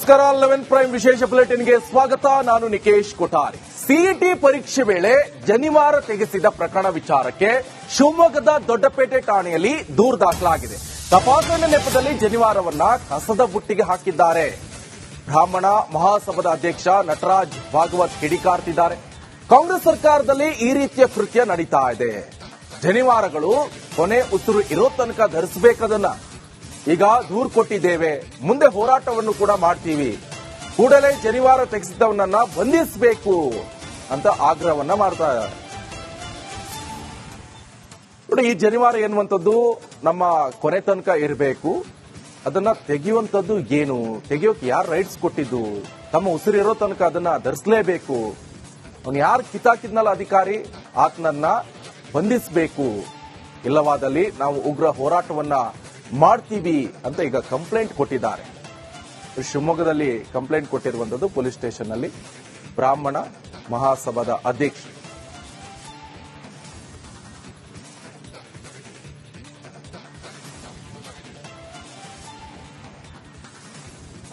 ನಮಸ್ಕಾರ, eleven prime ವಿಶೇಷ ಬುಲೆಟಿನ್ಗೆ ಸ್ವಾಗತ. ನಾನು ನಿಕೇಶ್ ಕೊಠಾರಿ. ಸಿಇಟಿ ಪರೀಕ್ಷೆ ವೇಳೆ ಜನಿವಾರ ತೆಗೆಸಿದ ಪ್ರಕರಣ ವಿಚಾರಕ್ಕೆ ಶಿವಮೊಗ್ಗದ ದೊಡ್ಡಪೇಟೆ ಠಾಣೆಯಲ್ಲಿ ದೂರು ದಾಖಲಾಗಿದೆ. ತಪಾಸಣೆ ನೆಪದಲ್ಲಿ ಜನಿವಾರವನ್ನ ಕಸದ ಬುಟ್ಟಿಗೆ ಹಾಕಿದ್ದಾರೆ. ಬ್ರಾಹ್ಮಣ ಮಹಾಸಭಾದ ಅಧ್ಯಕ್ಷ ನಟರಾಜ್ ಭಾಗವತ್ ಕಿಡಿಕಾರ್ತಿದ್ದಾರೆ. ಕಾಂಗ್ರೆಸ್ ಸರ್ಕಾರದಲ್ಲಿ ಈ ರೀತಿಯ ಕೃತ್ಯ ನಡೀತಾ ಇದೆ. ಜನಿವಾರಗಳು ಕೊನೆ ಉಸಿರು ಇರೋ ತನಕ ಧರಿಸಬೇಕದನ್ನ ಈಗ ದೂರು ಕೊಟ್ಟಿದ್ದೇವೆ. ಮುಂದೆ ಹೋರಾಟವನ್ನು ಕೂಡ ಮಾಡ್ತೀವಿ. ಕೂಡಲೇ ಜನಿವಾರ ತೆಗೆಸಿದವನನ್ನ ಬಂಧಿಸಬೇಕು ಅಂತ ಆಗ್ರಹವನ್ನ ಮಾಡ್ತಾ ಇದ್ದಾರೆ. ನೋಡಿ, ಈ ಜನಿವಾರ ಎನ್ನುವಂಥದ್ದು ನಮ್ಮ ಕೊನೆ ತನಕ ಇರಬೇಕು. ಅದನ್ನ ತೆಗೆಯುವಂಥದ್ದು ಏನು? ತೆಗೆಯೋಕೆ ಯಾರು ರೈಟ್ಸ್ ಕೊಟ್ಟಿದ್ದು? ತಮ್ಮ ಉಸಿರಿರೋ ತನಕ ಅದನ್ನ ಧರಿಸಲೇಬೇಕು. ಅವನು ಯಾರು ಕಿತಾಕಿದ್ನಲ್ಲ ಅಧಿಕಾರಿ? ಆತನನ್ನ ಬಂಧಿಸಬೇಕು. ಇಲ್ಲವಾದಲ್ಲಿ ನಾವು ಉಗ್ರ ಹೋರಾಟವನ್ನ ಮಾಡ್ತೀವಿ ಅಂತ ಈಗ ಕಂಪ್ಲೇಂಟ್ ಕೊಟ್ಟಿದ್ದಾರೆ. ಶಿವಮೊಗ್ಗದಲ್ಲಿ ಕಂಪ್ಲೇಂಟ್ ಕೊಟ್ಟಿರುವಂತದ್ದು ಪೊಲೀಸ್ ಸ್ಟೇಷನ್ನಲ್ಲಿ ಬ್ರಾಹ್ಮಣ ಮಹಾಸಭಾದ ಅಧ್ಯಕ್ಷ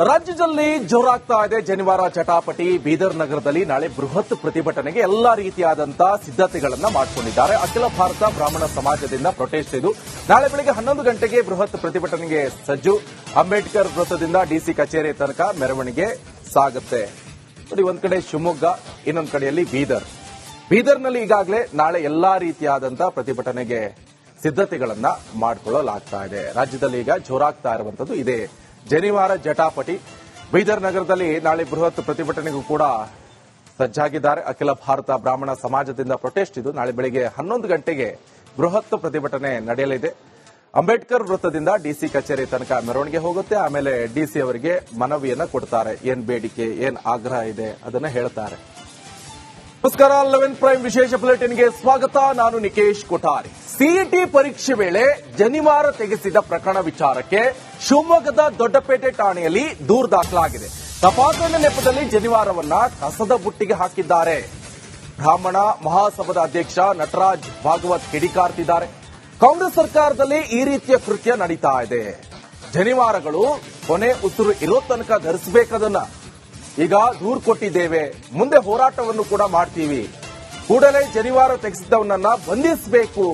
ರಾಜ್ಯದಲ್ಲಿ ಜೋರಾಗ್ತಾ ಇದೆ. ಜನಿವಾರ ಚಟಾಪಟಿ ಬೀದರ್ ನಗರದಲ್ಲಿ ನಾಳೆ ಬೃಹತ್ ಪ್ರತಿಭಟನೆಗೆ ಎಲ್ಲಾ ರೀತಿಯಾದಂತಹ ಸಿದ್ಧತೆಗಳನ್ನು ಮಾಡಿಕೊಂಡಿದ್ದಾರೆ. ಅಖಿಲ ಭಾರತ ಬ್ರಾಹ್ಮಣ ಸಮಾಜದಿಂದ ಪ್ರೊಟೆಸ್ಟ್ ಇದು. ನಾಳೆ ಬೆಳಗ್ಗೆ ಹನ್ನೊಂದು ಗಂಟೆಗೆ ಬೃಹತ್ ಪ್ರತಿಭಟನೆಗೆ ಸಜ್ಜು. ಅಂಬೇಡ್ಕರ್ ವೃತ್ತದಿಂದ ಡಿಸಿ ಕಚೇರಿ ತನಕ ಮೆರವಣಿಗೆ ಸಾಗುತ್ತೆ. ನೋಡಿ, ಒಂದ್ ಕಡೆ ಶಿವಮೊಗ್ಗ, ಇನ್ನೊಂದು ಕಡೆಯಲ್ಲಿ ಬೀದರ್. ಬೀದರ್ನಲ್ಲಿ ಈಗಾಗಲೇ ನಾಳೆ ಎಲ್ಲಾ ರೀತಿಯಾದಂತಹ ಪ್ರತಿಭಟನೆಗೆ ಸಿದ್ಧತೆಗಳನ್ನ ಮಾಡಿಕೊಳ್ಳಲಾಗ್ತಾ ಇದೆ. ರಾಜ್ಯದಲ್ಲಿ ಈಗ ಜೋರಾಗ್ತಾ ಇರುವಂತದ್ದು ಇದೆ. ಜನಿವಾರ ಜಟಾಪಟಿ. ಬೀದರ್ ನಗರದಲ್ಲಿ ನಾಳೆ ಬೃಹತ್ ಪ್ರತಿಭಟನೆಗೂ ಕೂಡ ಸಜ್ಜಾಗಿದ್ದಾರೆ. ಅಖಿಲ ಭಾರತ ಬ್ರಾಹ್ಮಣ ಸಮಾಜದಿಂದ ಪ್ರೊಟೆಸ್ಟ್ ಇದು. ನಾಳೆ ಬೆಳಗ್ಗೆ ಹನ್ನೊಂದು ಗಂಟೆಗೆ ಬೃಹತ್ ಪ್ರತಿಭಟನೆ ನಡೆಯಲಿದೆ. ಅಂಬೇಡ್ಕರ್ ವೃತ್ತದಿಂದ ಡಿಸಿ ಕಚೇರಿ ತನಕ ಮೆರವಣಿಗೆ ಹೋಗುತ್ತೆ. ಆಮೇಲೆ ಡಿಸಿ ಅವರಿಗೆ ಮನವಿಯನ್ನ ಕೊಡ್ತಾರೆ. ಏನ್ ಬೇಡಿಕೆ, ಏನ್ ಆಗ್ರಹ ಇದೆ ಅದನ್ನ ಹೇಳ್ತಾರೆ. ನಮಸ್ಕಾರ ಲೆವೆನ್ ಪ್ರೈಮ್ ವಿಶೇಷ ಬುಲೆಟಿನ್ಗೆ ಸ್ವಾಗತ. ನಾನು ನಿಕೇಶ್ ಕೊಠಾರಿ. ಸಿಇಟಿ ಪರೀಕ್ಷೆ ವೇಳೆ ಜನಿವಾರ ತೆಗೆಸಿದ ಪ್ರಕರಣ ವಿಚಾರಕ್ಕೆ ಶಿವಮೊಗ್ಗದ ದೊಡ್ಡಪೇಟೆ ಠಾಣೆಯಲ್ಲಿ ದೂರು ದಾಖಲಾಗಿದೆ. ತಪಾಸಣೆ ನೆಪದಲ್ಲಿ ಜನಿವಾರವನ್ನ ಕಸದ ಬುಟ್ಟಿಗೆ ಹಾಕಿದ್ದಾರೆ. ಬ್ರಾಹ್ಮಣ ಮಹಾಸಭಾದ ಅಧ್ಯಕ್ಷ ನಟರಾಜ್ ಭಾಗವತ್ ಕಿಡಿಕಾರ್ತಿದ್ದಾರೆ. ಕಾಂಗ್ರೆಸ್ ಸರ್ಕಾರದಲ್ಲಿ ಈ ರೀತಿಯ ಕೃತ್ಯ ನಡೀತಾ ಇದೆ. ಜನಿವಾರಗಳು ಕೊನೆ ಉಸಿರು ಇರೋ ತನಕ ಧರಿಸಬೇಕದನ್ನ ಈಗ ದೂರು ಕೊಟ್ಟಿದ್ದೇವೆ. ಮುಂದೆ ಹೋರಾಟವನ್ನು ಕೂಡ ಮಾಡ್ತೀವಿ. ಕೂಡಲೇ ಜನಿವಾರ ತೆಗೆಸಿದವನನ್ನ ಬಂಧಿಸಬೇಕು.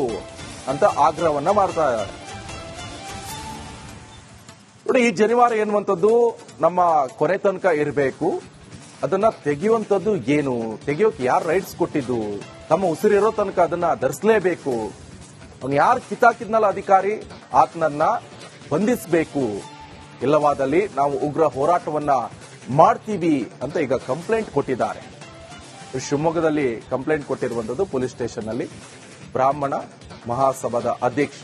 ಅಂತ ಆಗ್ರಹವನ್ನ ಮಾಡ್ತಾ ಇದ್ದಾರೆ. ನೋಡಿ, ಈ ಜನಿವಾರ ಎನ್ನುವಂಥದ್ದು ನಮ್ಮ ಕೊನೆ ತನಕ ಇರಬೇಕು. ಅದನ್ನ ತೆಗೆಯುವಂಥದ್ದು ಏನು? ತೆಗೆಯೋಕೆ ಯಾರು ರೈಟ್ಸ್ ಕೊಟ್ಟಿದ್ದು? ತಮ್ಮ ಉಸಿರಿರೋ ತನಕ ಅದನ್ನ ಧರಿಸಲೇಬೇಕು. ಅವನು ಯಾರು ಕಿತ್ತಾಕಿದ್ನಲ್ಲ ಅಧಿಕಾರಿ? ಆತನನ್ನ ಬಂಧಿಸಬೇಕು. ಇಲ್ಲವಾದಲ್ಲಿ ನಾವು ಉಗ್ರ ಹೋರಾಟವನ್ನ ಮಾಡ್ತೀವಿ ಅಂತ ಈಗ ಕಂಪ್ಲೇಂಟ್ ಕೊಟ್ಟಿದ್ದಾರೆ. ಶಿವಮೊಗ್ಗದಲ್ಲಿ ಕಂಪ್ಲೇಂಟ್ ಕೊಟ್ಟಿರುವಂತದ್ದು ಪೊಲೀಸ್ ಸ್ಟೇಷನ್ ಅಲ್ಲಿ ಬ್ರಾಹ್ಮಣ ಮಹಾಸಭಾದ ಅಧ್ಯಕ್ಷ.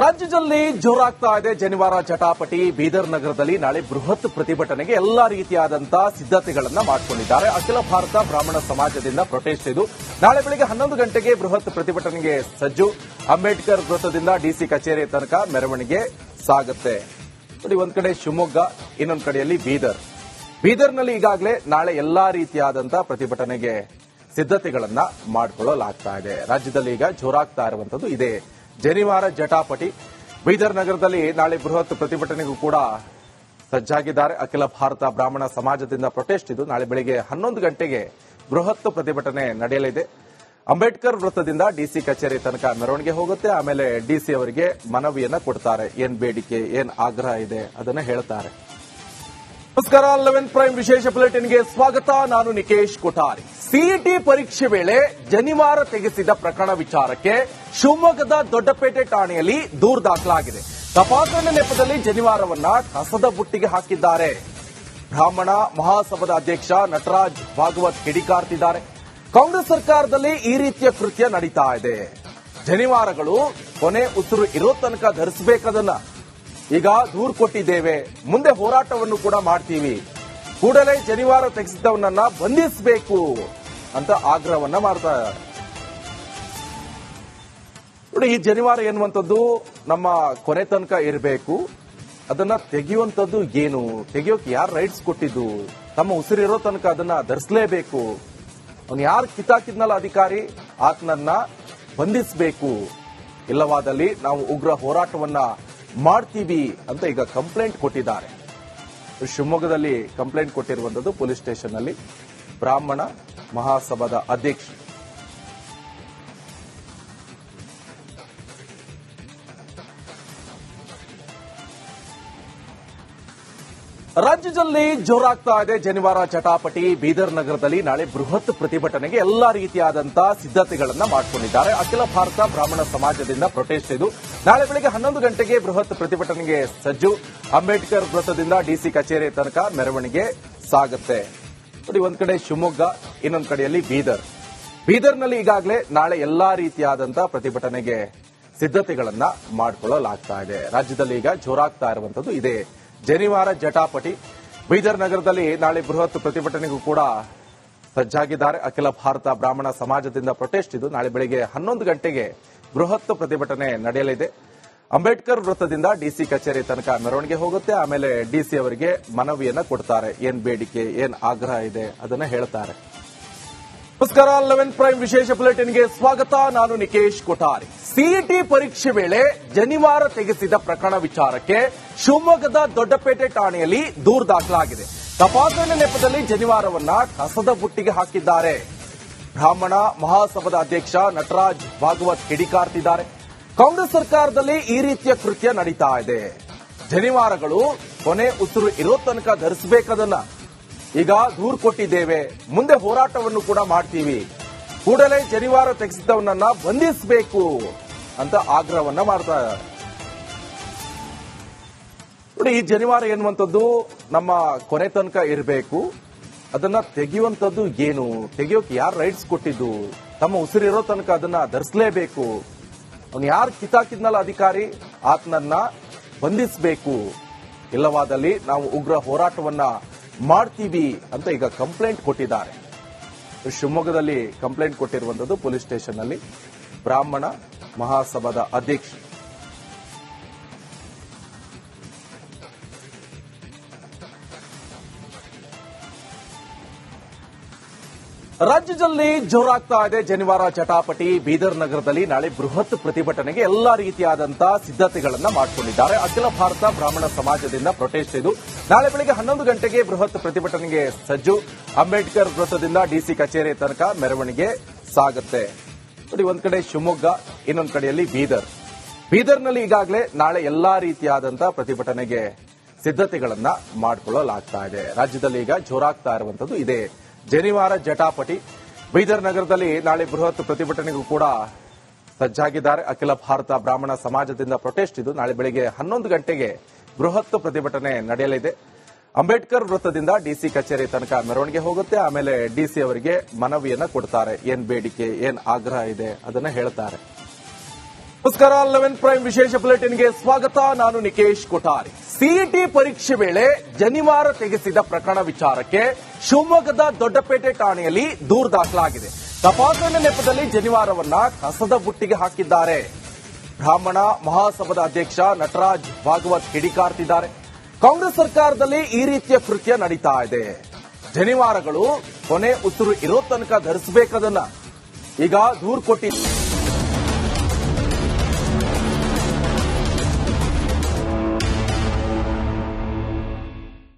ರಾಜ್ಯದಲ್ಲಿ ಜೋರಾಗ್ತಾ ಇದೆ. ಜನಿವಾರ ಚಟಾಪಟಿ ಬೀದರ್ ನಗರದಲ್ಲಿ ನಾಳೆ ಬೃಹತ್ ಪ್ರತಿಭಟನೆಗೆ ಎಲ್ಲಾ ರೀತಿಯಾದಂತಹ ಸಿದ್ಧತೆಗಳನ್ನ ಮಾಡಿಕೊಂಡಿದ್ದಾರೆ. ಅಖಿಲ ಭಾರತ ಬ್ರಾಹ್ಮಣ ಸಮಾಜದಿಂದ ಪ್ರೊಟೆಸ್ಟ್ ಇದು. ನಾಳೆ ಬೆಳಗ್ಗೆ ಹನ್ನೊಂದು ಗಂಟೆಗೆ ಬೃಹತ್ ಪ್ರತಿಭಟನೆಗೆ ಸಜ್ಜು. ಅಂಬೇಡ್ಕರ್ ವೃತ್ತದಿಂದ ಡಿಸಿ ಕಚೇರಿ ತನಕ ಮೆರವಣಿಗೆ ಸಾಗುತ್ತೆ ನೋಡಿ, ಒಂದ್ ಕಡೆ ಶಿವಮೊಗ್ಗ ಇನ್ನೊಂದ್ ಕಡೆಯಲ್ಲಿ ಬೀದರ್. ಬೀದರ್ನಲ್ಲಿ ಈಗಾಗಲೇ ನಾಳೆ ಎಲ್ಲಾ ರೀತಿಯಾದಂತಹ ಪ್ರತಿಭಟನೆಗೆ ಸಿದ್ಧತೆಗಳನ್ನ ಮಾಡಿಕೊಳ್ಳಲಾಗ್ತಾ ಇದೆ. ರಾಜ್ಯದಲ್ಲಿ ಈಗ ಜೋರಾಗ್ತಾ ಇರುವಂತದ್ದು ಇದೆ. ಜನಿವಾರ ಜಟಾಪಟಿ. ಬೀದರ್ ನಗರದಲ್ಲಿ ನಾಳೆ ಬೃಹತ್ ಪ್ರತಿಭಟನೆಗೂ ಕೂಡ ಸಜ್ಜಾಗಿದ್ದಾರೆ. ಅಖಿಲ ಭಾರತ ಬ್ರಾಹ್ಮಣ ಸಮಾಜದಿಂದ ಪ್ರೊಟೆಸ್ಟ್ ಇದು. ನಾಳೆ ಬೆಳಿಗ್ಗೆ ಹನ್ನೊಂದು ಗಂಟೆಗೆ ಬೃಹತ್ ಪ್ರತಿಭಟನೆ ನಡೆಯಲಿದೆ. ಅಂಬೇಡ್ಕರ್ ವೃತ್ತದಿಂದ ಡಿಸಿ ಕಚೇರಿ ತನಕ ಮೆರವಣಿಗೆ ಹೋಗುತ್ತೆ. ಆಮೇಲೆ ಡಿಸಿ ಅವರಿಗೆ ಮನವಿಯನ್ನ ಕೊಡ್ತಾರೆ. ಏನ್ ಬೇಡಿಕೆ, ಏನ್ ಆಗ್ರಹ ಇದೆ ಅದನ್ನ ಹೇಳ್ತಾರೆ. ನಮಸ್ಕಾರ, ಲೆವೆನ್ ಪ್ರೈಮ್ ವಿಶೇಷ ಬುಲೆಟಿನ್ಗೆ ಸ್ವಾಗತ. ನಾನು ನಿಕೇಶ್ ಕೊಠಾರಿ. ಸಿಇಟಿ ಪರೀಕ್ಷೆ ವೇಳೆ ಜನಿವಾರ ತೆಗೆಸಿದ ಪ್ರಕರಣ ವಿಚಾರಕ್ಕೆ ಶಿವಮೊಗ್ಗದ ದೊಡ್ಡಪೇಟೆ ಠಾಣೆಯಲ್ಲಿ ದೂರು ದಾಖಲಾಗಿದೆ. ತಪಾಸಣೆ ನೆಪದಲ್ಲಿ ಜನಿವಾರವನ್ನ ಕಸದ ಬುಟ್ಟಿಗೆ ಹಾಕಿದ್ದಾರೆ. ಬ್ರಾಹ್ಮಣ ಮಹಾಸಭಾದ ಅಧ್ಯಕ್ಷ ನಟರಾಜ್ ಭಾಗವತ್ ಕಿಡಿಕಾರ್ತಿದ್ದಾರೆ. ಕಾಂಗ್ರೆಸ್ ಸರ್ಕಾರದಲ್ಲಿ ಈ ರೀತಿಯ ಕೃತ್ಯ ನಡೀತಾ ಇದೆ. ಜನಿವಾರಗಳು ಕೊನೆ ಉಸಿರು ಇರೋ ತನಕ ಧರಿಸಬೇಕದನ್ನ ಈಗ ದೂರು ಕೊಟ್ಟಿದ್ದೇವೆ. ಮುಂದೆ ಹೋರಾಟವನ್ನು ಕೂಡ ಮಾಡ್ತೀವಿ. ಕೂಡಲೇ ಶನಿವಾರ ತೆಗೆಸಿದವನನ್ನ ಬಂಧಿಸಬೇಕು ಅಂತ ಆಗ್ರಹವನ್ನ ಮಾಡ್ತಾ ನೋಡಿ, ಈ ಜನಿವಾರ ಎನ್ನುವಂಥದ್ದು ನಮ್ಮ ಕೊನೆ ತನಕ ಇರಬೇಕು. ಅದನ್ನ ತೆಗೆಯುವಂಥದ್ದು ಏನು? ತೆಗೆಯೋಕೆ ಯಾರು ರೈಟ್ಸ್ ಕೊಟ್ಟಿದ್ದು? ತಮ್ಮ ಉಸಿರಿರೋ ತನಕ ಅದನ್ನ ಧರಿಸಲೇಬೇಕು. ಅವನು ಯಾರು ಕಿತ್ತಾಕಿದ್ನಲ್ಲ ಅಧಿಕಾರಿ? ಆತನನ್ನ ಬಂಧಿಸಬೇಕು. ಇಲ್ಲವಾದಲ್ಲಿ ನಾವು ಉಗ್ರ ಹೋರಾಟವನ್ನ ಮಾಡ್ತೀವಿ ಅಂತ ಈಗ ಕಂಪ್ಲೇಂಟ್ ಕೊಟ್ಟಿದ್ದಾರೆ. ಶಿವಮೊಗ್ಗದಲ್ಲಿ ಕಂಪ್ಲೇಂಟ್ ಕೊಟ್ಟಿರುವಂತದ್ದು ಪೊಲೀಸ್ ಸ್ಟೇಷನ್ನಲ್ಲಿ ಬ್ರಾಹ್ಮಣ ಮಹಾಸಭಾದ ಅಧ್ಯಕ್ಷ. ರಾಜ್ಯದಲ್ಲಿ ಜೋರಾಗ್ತಾ ಇದೆ. ಜನಿವಾರ ಚಟಾಪಟಿ ಬೀದರ್ ನಗರದಲ್ಲಿ ನಾಳೆ ಬೃಹತ್ ಪ್ರತಿಭಟನೆಗೆ ಎಲ್ಲಾ ರೀತಿಯಾದಂತಹ ಸಿದ್ಧತೆಗಳನ್ನ ಮಾಡಿಕೊಂಡಿದ್ದಾರೆ. ಅಖಿಲ ಭಾರತ ಬ್ರಾಹ್ಮಣ ಸಮಾಜದಿಂದ ಪ್ರೊಟೆಸ್ಟ್ ಇದು. ನಾಳೆ ಬೆಳಗ್ಗೆ ಹನ್ನೊಂದು ಗಂಟೆಗೆ ಬೃಹತ್ ಪ್ರತಿಭಟನೆಗೆ ಸಜ್ಜು. ಅಂಬೇಡ್ಕರ್ ವೃತ್ತದಿಂದ ಡಿಸಿ ಕಚೇರಿ ತನಕ ಮೆರವಣಿಗೆ ಸಾಗುತ್ತೆ. ನೋಡಿ, ಒಂದ್ ಕಡೆ ಶಿವಮೊಗ್ಗ, ಇನ್ನೊಂದ್ ಕಡೆಯಲ್ಲಿ ಬೀದರ್. ಬೀದರ್ನಲ್ಲಿ ಈಗಾಗಲೇ ನಾಳೆ ಎಲ್ಲಾ ರೀತಿಯಾದಂತಹ ಪ್ರತಿಭಟನೆಗೆ ಸಿದ್ಧತೆಗಳನ್ನ ಮಾಡಿಕೊಳ್ಳಲಾಗ್ತಾ ಇದೆ. ರಾಜ್ಯದಲ್ಲಿ ಈಗ ಜೋರಾಗ್ತಾ ಇರುವಂತದ್ದು ಇದೆ. ಜನಿವಾರ ಜಟಾಪಟಿ. ಬೀದರ್ ನಗರದಲ್ಲಿ ನಾಳೆ ಬೃಹತ್ ಪ್ರತಿಭಟನೆಗೂ ಕೂಡ ಸಜ್ಜಾಗಿದ್ದಾರೆ. ಅಖಿಲ ಭಾರತ ಬ್ರಾಹ್ಮಣ ಸಮಾಜದಿಂದ ಪ್ರೊಟೆಸ್ಟ್ ಇದು. ನಾಳೆ ಬೆಳಿಗ್ಗೆ ಹನ್ನೊಂದು ಗಂಟೆಗೆ ಬೃಹತ್ ಪ್ರತಿಭಟನೆ ನಡೆಯಲಿದೆ. ಅಂಬೇಡ್ಕರ್ ವೃತ್ತದಿಂದ ಡಿಸಿ ಕಚೇರಿ ತನಕ ಮೆರವಣಿಗೆ ಹೋಗುತ್ತೆ. ಆಮೇಲೆ ಡಿಸಿ ಅವರಿಗೆ ಮನವಿಯನ್ನ ಕೊಡ್ತಾರೆ. ಏನ್ ಬೇಡಿಕೆ, ಏನ್ ಆಗ್ರಹ ಇದೆ ಅದನ್ನ ಹೇಳ್ತಾರೆ. ನಮಸ್ಕಾರ, ಲೆವೆನ್ ಪ್ರೈಮ್ ವಿಶೇಷ ಬುಲೆಟಿನ್ಗೆ ಸ್ವಾಗತ. ನಾನು ನಿಕೇಶ್ ಕೊಠಾರಿ. ಸಿಇಟಿ ಪರೀಕ್ಷೆ ವೇಳೆ ಜನಿವಾರ ತೆಗೆಸಿದ ಪ್ರಕರಣ ವಿಚಾರಕ್ಕೆ ಶಿವಮೊಗ್ಗದ ದೊಡ್ಡಪೇಟೆ ಠಾಣೆಯಲ್ಲಿ ದೂರು ದಾಖಲಾಗಿದೆ. ತಪಾಸಣೆ ನೆಪದಲ್ಲಿ ಜನಿವಾರವನ್ನ ಕಸದ ಬುಟ್ಟಿಗೆ ಹಾಕಿದ್ದಾರೆ. ಬ್ರಾಹ್ಮಣ ಮಹಾಸಭಾದ ಅಧ್ಯಕ್ಷ ನಟರಾಜ್ ಭಾಗವತ್ ಕಿಡಿಕಾರ್ತಿದ್ದಾರೆ. ಕಾಂಗ್ರೆಸ್ ಸರ್ಕಾರದಲ್ಲಿ ಈ ರೀತಿಯ ಕೃತ್ಯ ನಡೀತಾ ಇದೆ. ಜನಿವಾರಗಳು ಕೊನೆ ಉಸಿರು ಇರೋ ತನಕ ಧರಿಸಬೇಕದನ್ನ ಈಗ ದೂರು ಕೊಟ್ಟಿದ್ದೇವೆ. ಮುಂದೆ ಹೋರಾಟವನ್ನು ಕೂಡ ಮಾಡ್ತೀವಿ. ಕೂಡಲೇ ಜನಿವಾರ ತೆಗೆಸಿದವನನ್ನ ಬಂಧಿಸಬೇಕು ಅಂತ ಆಗ್ರಹವನ್ನ ಮಾಡ್ತಾ ಇದ್ದಾರೆ. ನೋಡಿ, ಈ ಜನಿವಾರ ಎನ್ನುವಂಥದ್ದು ನಮ್ಮ ಕೊನೆ ತನಕ ಇರಬೇಕು. ಅದನ್ನ ತೆಗೆಯುವಂತದ್ದು ಏನು? ತೆಗೆಯೋಕೆ ಯಾರು ರೈಟ್ಸ್ ಕೊಟ್ಟಿದ್ದು? ತಮ್ಮ ಉಸಿರಿರೋ ತನಕ ಅದನ್ನ ಧರಿಸಲೇಬೇಕು. ಅವನು ಯಾರು ಕಿತ್ತಾಕಿದ್ನಲ್ಲ ಅಧಿಕಾರಿ? ಆತನನ್ನ ಬಂಧಿಸಬೇಕು. ಇಲ್ಲವಾದಲ್ಲಿ ನಾವು ಉಗ್ರ ಹೋರಾಟವನ್ನ ಮಾಡ್ತೀವಿ ಅಂತ ಈಗ ಕಂಪ್ಲೇಂಟ್ ಕೊಟ್ಟಿದ್ದಾರೆ. ಶಿವಮೊಗ್ಗದಲ್ಲಿ ಕಂಪ್ಲೇಂಟ್ ಕೊಟ್ಟಿರುವಂತದ್ದು ಪೊಲೀಸ್ ಸ್ಟೇಷನ್ ಅಲ್ಲಿ ಬ್ರಾಹ್ಮಣ ಮಹಾಸಭಾದ ಅಧ್ಯಕ್ಷ. ರಾಜ್ಯದಲ್ಲಿ ಜೋರಾಗ್ತಾ ಇದೆ. ಜನಿವಾರ ಚಟಾಪಟಿ ಬೀದರ್ ನಗರದಲ್ಲಿ ನಾಳೆ ಬೃಹತ್ ಪ್ರತಿಭಟನೆಗೆ ಎಲ್ಲಾ ರೀತಿಯಾದಂತಹ ಸಿದ್ಧತೆಗಳನ್ನು ಮಾಡಿಕೊಂಡಿದ್ದಾರೆ. ಅಖಿಲ ಭಾರತ ಬ್ರಾಹ್ಮಣ ಸಮಾಜದಿಂದ ಪ್ರೊಟೆಸ್ಟ್ ಇದು. ನಾಳೆ ಬೆಳಗ್ಗೆ ಹನ್ನೊಂದು ಗಂಟೆಗೆ ಬೃಹತ್ ಪ್ರತಿಭಟನೆಗೆ ಸಜ್ಜು. ಅಂಬೇಡ್ಕರ್ ವೃತ್ತದಿಂದ ಡಿಸಿ ಕಚೇರಿ ತನಕ ಮೆರವಣಿಗೆ ಸಾಗುತ್ತೆ. ನೋಡಿ, ಒಂದ್ ಕಡೆ ಶಿವಮೊಗ್ಗ, ಇನ್ನೊಂದು ಕಡೆಯಲ್ಲಿ ಬೀದರ್. ಬೀದರ್ನಲ್ಲಿ ಈಗಾಗಲೇ ನಾಳೆ ಎಲ್ಲಾ ರೀತಿಯಾದಂತಹ ಪ್ರತಿಭಟನೆಗೆ ಸಿದ್ಧತೆಗಳನ್ನ ಮಾಡಿಕೊಳ್ಳಲಾಗ್ತಾ ಇದೆ. ರಾಜ್ಯದಲ್ಲಿ ಈಗ ಜೋರಾಗ್ತಾ ಇರುವಂತದ್ದು ಇದೆ. ಜನಿವಾರ ಜಟಾಪಟಿ. ಬೀದರ್ ನಗರದಲ್ಲಿ ನಾಳೆ ಬೃಹತ್ ಪ್ರತಿಭಟನೆಗೂ ಕೂಡ ಸಜ್ಜಾಗಿದ್ದಾರೆ. ಅಖಿಲ ಭಾರತ ಬ್ರಾಹ್ಮಣ ಸಮಾಜದಿಂದ ಪ್ರೊಟೆಸ್ಟ್ ಇದು. ನಾಳೆ ಬೆಳಗ್ಗೆ ಹನ್ನೊಂದು ಗಂಟೆಗೆ ಬೃಹತ್ ಪ್ರತಿಭಟನೆ ನಡೆಯಲಿದೆ. ಅಂಬೇಡ್ಕರ್ ವೃತ್ತದಿಂದ ಡಿಸಿ ಕಚೇರಿ ತನಕ ಮೆರವಣಿಗೆ ಹೋಗುತ್ತೆ. ಆಮೇಲೆ ಡಿಸಿ ಅವರಿಗೆ ಮನವಿಯನ್ನ ಕೊಡ್ತಾರೆ. ಏನ್ ಬೇಡಿಕೆ, ಏನ್ ಆಗ್ರಹ ಇದೆ ಅದನ್ನ ಹೇಳ್ತಾರೆ. ನಮಸ್ಕಾರ ಲೆವೆನ್ ಪ್ರೈಮ್ ವಿಶೇಷ ಬುಲೆಟಿನ್ಗೆ ಸ್ವಾಗತ. ನಾನು ನಿಕೇಶ್ ಕೊಠಾರಿ. ಸಿಇಟಿ ಪರೀಕ್ಷೆ ವೇಳೆ ಜನಿವಾರ ತೆಗೆಸಿದ ಪ್ರಕರಣ ವಿಚಾರಕ್ಕೆ ಶಿವಮೊಗ್ಗದ ದೊಡ್ಡಪೇಟೆ ಠಾಣೆಯಲ್ಲಿ ದೂರು ದಾಖಲಾಗಿದೆ. ತಪಾಸಣೆ ನೆಪದಲ್ಲಿ ಜನಿವಾರವನ್ನ ಕಸದ ಬುಟ್ಟಿಗೆ ಹಾಕಿದ್ದಾರೆ. ಬ್ರಾಹ್ಮಣ ಮಹಾಸಭಾದ ಅಧ್ಯಕ್ಷ ನಟರಾಜ್ ಭಾಗವತ್ ಕಿಡಿಕಾರ್ತಿದ್ದಾರೆ. ಕಾಂಗ್ರೆಸ್ ಸರ್ಕಾರದಲ್ಲಿ ಈ ರೀತಿಯ ಕೃತ್ಯ ನಡೀತಾ ಇದೆ. ಜನಿವಾರಗಳು ಕೊನೆ ಉಸಿರು ಇರೋ ತನಕ ಧರಿಸಬೇಕದನ್ನ ಈಗ ದೂರು ಕೊಟ್ಟಿದ್ದಾರೆ.